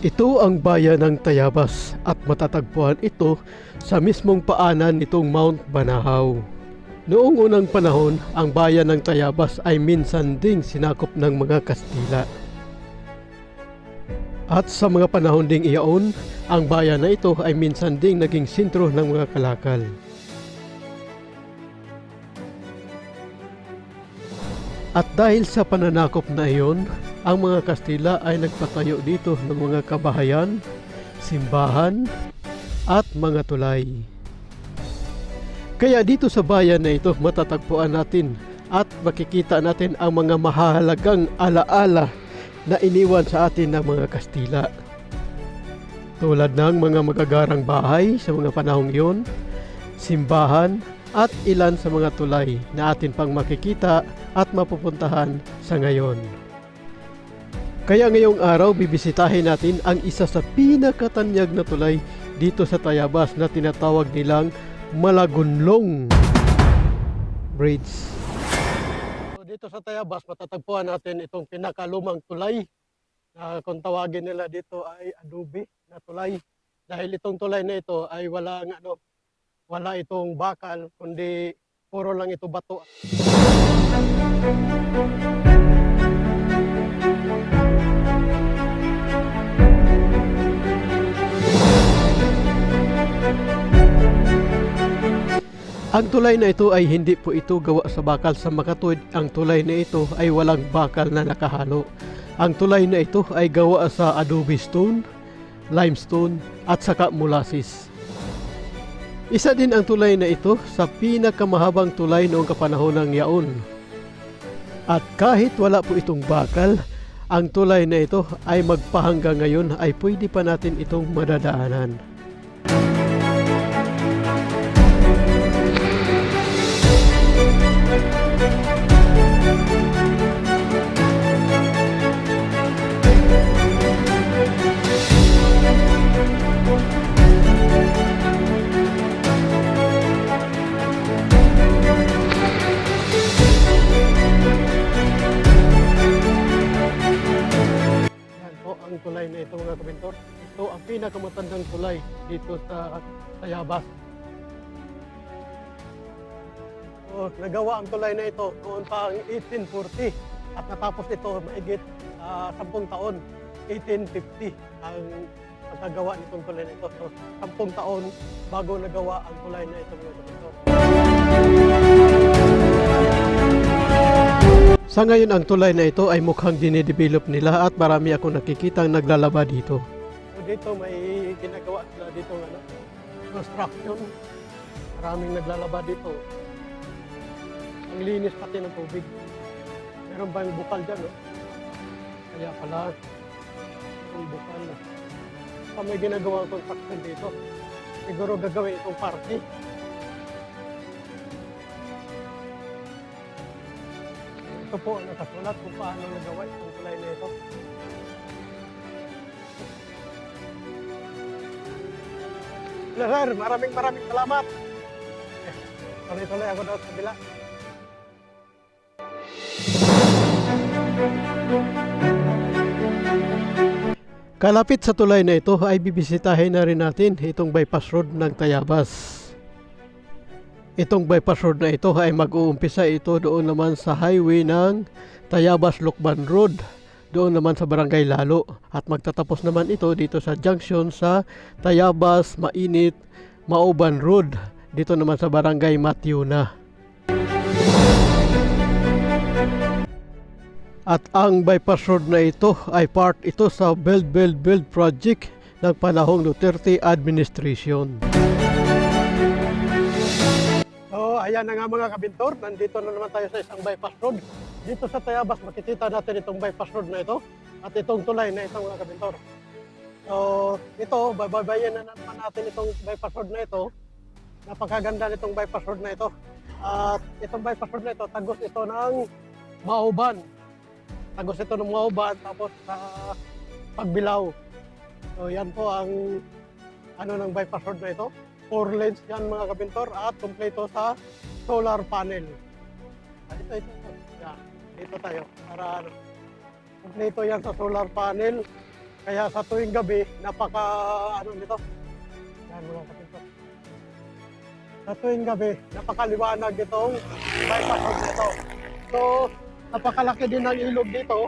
Ito ang bayan ng Tayabas at matatagpuan ito sa mismong paanan nitong Mount Banahaw. Noong unang panahon, ang bayan ng Tayabas ay minsan ding sinakop ng mga Kastila. At sa mga panahon ding iyaon, ang bayan na ito ay minsan ding naging sentro ng mga kalakal. At dahil sa pananakop na iyon, ang mga Kastila ay nagpatayo dito ng mga kabahayan, simbahan, at mga tulay. Kaya dito sa bayan na ito matatagpuan natin at makikita natin ang mga mahalagang alaala na iniwan sa atin ng mga Kastila. Tulad ng mga magagarang bahay sa mga panahong iyon, simbahan, at ilan sa mga tulay na atin pang makikita at mapupuntahan sa ngayon. Kaya ngayong araw bibisitahin natin ang isa sa pinakatanyag na tulay dito sa Tayabas na tinatawag nilang Malagunlong Bridge. So dito sa Tayabas matatagpuan natin itong pinakalumang tulay na kung tawagin nila dito ay adobe na tulay dahil itong tulay na ito ay wala ano wala itong bakal kundi puro lang ito bato. Ang tulay na ito ay hindi po ito gawa sa bakal sa makatuwid. Ang tulay na ito ay walang bakal na nakahalo. Ang tulay na ito ay gawa sa adobe stone, limestone at saka molasses. Isa din ang tulay na ito sa pinakamahabang tulay noong kapanahon ng yaon. At kahit wala po itong bakal, ang tulay na ito ay magpahanggang ngayon ay pwede pa natin itong madadaanan. Pinakamatandang tulay dito sa Tayabas. So, nagawa ang tulay na ito noon pa ang 1840 at natapos ito maigit sa 10 taon, 1850 ang pagkagawa nitong tulay na ito. So, 10 taon bago nagawa ang tulay na ito. Sa ngayon ang tulay na ito ay mukhang dinedevelop nila at marami akong nakikitang naglalaba dito. Dito may ginagawa sila dito ano, construction. Maraming naglalaba dito. Ang linis pati ng tubig. Meron ba yung bukal dyan, no? Kaya pala, yung bukal. Pa may ginagawa construction dito. Siguro gagawin itong party. Ito po nakasulat kung paano nagawa itong tulay na ito. Hello sir, maraming maraming salamat. Tuloy-tuloy ako daw sa kabila. Kalapit sa tulay na ito ay bibisitahin na rin natin itong bypass road ng Tayabas. Itong bypass road na ito ay mag-uumpisa ito doon naman sa highway ng Tayabas Lukban Road. Doon naman sa Barangay Lalo at magtatapos naman ito dito sa junction sa Tayabas Mainit Mauban Road. Dito naman sa Barangay Matiuna. At ang bypass road na ito ay part ito sa Build Build Build project ng panahong Duterte administration. So, ayan na nga mga kabintor. Nandito na naman tayo sa isang bypass road. Dito sa Tayabas, makikita natin itong bypass road na ito at itong tulay na ito mga kabintor. So, ito, bababayan na naman natin itong bypass road na ito. Napakaganda nitong bypass road na ito. At itong bypass road na ito, tagos ito ng Mauban. Tagos ito ng Mauban, tapos sa Pagbilaw. So, yan po ang ano ng bypass road na ito. Four lanes yan mga kabintor at kumpleto sa solar panel. Ito, ito, Yan. Dito tayo para ano. Kumpleto yan sa solar panel Kaya sa tuwing gabi, napaka ano nito. Yan mga kapintor. Sa tuwing gabi, napakaliwanag itong bypass road nito. So, napakalaki din ng ilog dito.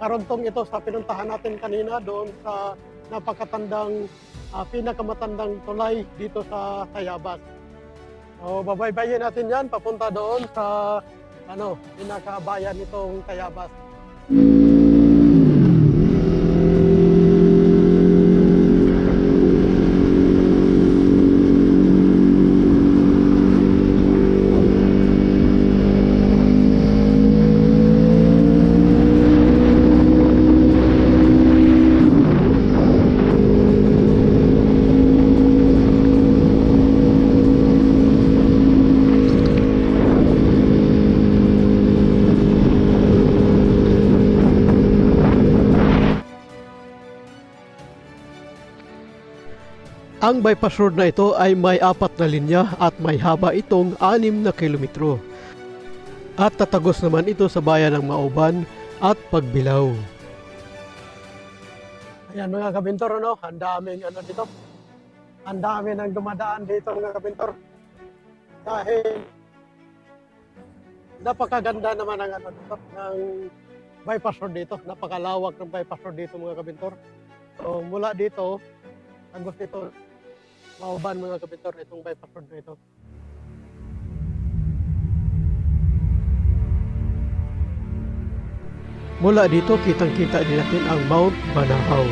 Karontong ito sa pinuntahan natin kanina doon sa napakatandang, ah, pinakamatandang tulay dito sa Tayabas. So, babaybayin natin yan papunta doon sa ano, pinakabayan nitong Tayabas. Ang bypass road na ito ay may apat na linya at may haba itong anim na kilometro. At tatagos naman ito sa bayan ng Mauban at Pagbilao. Ayan mga kabintor, ano? ang daming ano dito. Ang dami nang dumadaan dito mga kabintor. Dahil napakaganda naman ang ano dito, ng bypass road dito. Napakalawak ng bypass road dito mga kabintor. So mula dito, tagos dito, mauban mga kabintor itong bypass road na ito. Mula dito, kitang-kita din natin ang Mount Banahaw.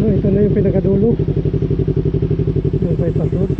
So, ito na yung pinakadulo ng bypass road.